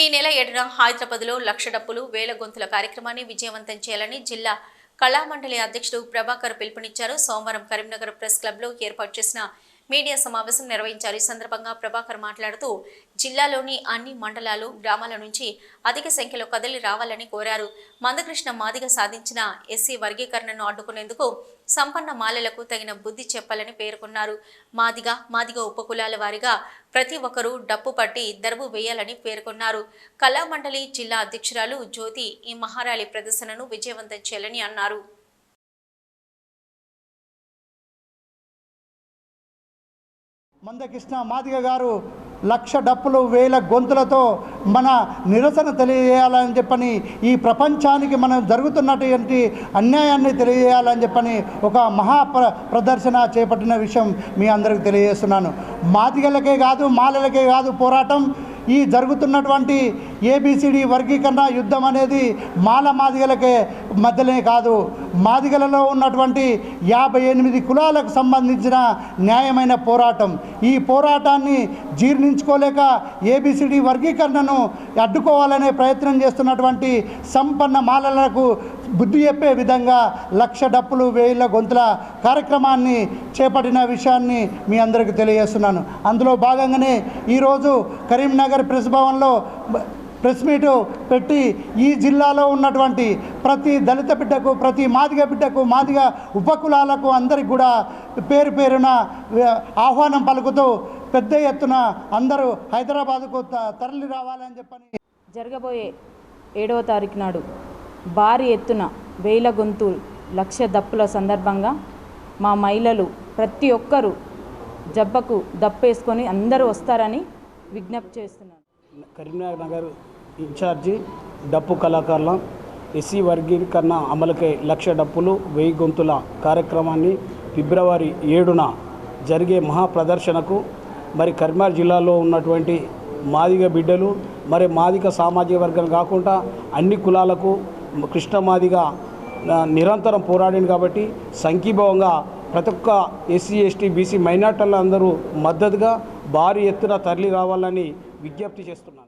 ఈ నెల ఏడున హైదరాబాద్లో లక్ష డప్పులు వేల గొంతుల కార్యక్రమాన్ని విజయవంతం చేయాలని జిల్లా కళామండలి అధ్యక్షుడు ప్రభాకర్ పిలుపునిచ్చారు. సోమవారం కరీంనగర్ ప్రెస్ క్లబ్లో ఏర్పాటు చేసిన మీడియా సమావేశం నిర్వహించారు. ఈ సందర్భంగా ప్రభాకర్ మాట్లాడుతూ జిల్లాలోని అన్ని మండలాలు గ్రామాల నుంచి అధిక సంఖ్యలో కదిలి రావాలని కోరారు. మందకృష్ణ మాదిగ సాధించిన ఎస్సీ వర్గీకరణను అడ్డుకునేందుకు సంపన్న మాలలకు తగిన బుద్ధి చెప్పాలని పేర్కొన్నారు. మాదిగ మాదిగ ఉపకులాల వారిగా ప్రతి ఒక్కరూ డప్పు పట్టి దరువు వేయాలని పేర్కొన్నారు. కళామండలి జిల్లా అధ్యక్షురాలు జ్యోతి ఈ మహారాలి ప్రదర్శనను విజయవంతం చేయాలని అన్నారు. మందకృష్ణ మాదిగ గారు లక్ష డప్పులు వేల గొంతులతో మన నిరసన తెలియజేయాలని చెప్పని ఈ ప్రపంచానికి మనం జరుగుతున్నటువంటి అన్యాయాన్ని తెలియజేయాలని చెప్పని ఒక మహా ప్ర ప్రదర్శన చేపట్టిన విషయం మీ అందరికి తెలియజేస్తున్నాను. మాదిగలకే కాదు మాలలకే కాదు పోరాటం. ఈ జరుగుతున్నటువంటి ఏబిసిడి వర్గీకరణ యుద్ధం అనేది మాల మాదిగలకే మధ్యలోనే కాదు. మాదిగలలో ఉన్నటువంటి యాభై ఎనిమిది కులాలకు సంబంధించిన న్యాయమైన పోరాటం. ఈ పోరాటాన్ని జీర్ణించుకోలేక ఏబిసిడి వర్గీకరణను అడ్డుకోవాలనే ప్రయత్నం చేస్తున్నటువంటి సంపన్న మాలలకు బుద్ధి చెప్పే విధంగా లక్ష డప్పులు వేల గొంతుల కార్యక్రమాన్ని చేపట్టిన విషయాన్ని మీ అందరికీ తెలియజేస్తున్నాను. అందులో భాగంగానే ఈరోజు కరీంనగర్ ప్రెస్ భవన్లో ప్రెస్ మీటు పెట్టి ఈ జిల్లాలో ఉన్నటువంటి ప్రతి దళిత బిడ్డకు ప్రతి మాదిగ బిడ్డకు మాదిగ ఉపకులాలకు అందరికి కూడా పేరు పేరున ఆహ్వానం పలుకుతూ పెద్ద ఎత్తున అందరూ హైదరాబాద్కు త- తరలి రావాలని చెప్పని జరగబోయే ఏడవ తారీఖు నాడు భారీ ఎత్తున వేల గొంతు లక్ష దప్పుల సందర్భంగా మా మహిళలు ప్రతి ఒక్కరూ జబ్బకు దప్పేసుకొని అందరూ వస్తారని విజ్ఞప్తి చేస్తున్నాను. కరీంనగర్ నగర్ ఇన్ఛార్జి డప్పు కళాకారుల ఎస్సీ వర్గీకరణ అమలుకై లక్ష డప్పులు వెయ్యి గొంతుల కార్యక్రమాన్ని ఫిబ్రవరి ఏడున జరిగే మహా ప్రదర్శనకు మరి కరీంనగర్ జిల్లాలో ఉన్నటువంటి మాదిగ బిడ్డలు మరి మాదిగ సామాజిక వర్గం కాకుండా అన్ని కులాలకు కృష్ణ మాదిగ నిరంతరం పోరాడింది కాబట్టి సంఘీభావంగా ప్రతి ఒక్క ఎస్సీ ఎస్టీ బీసీ మైనార్టీల అందరూ మద్దతుగా భారీ ఎత్తున తరలి రావాలని విజ్ఞప్తి చేస్తున్నాను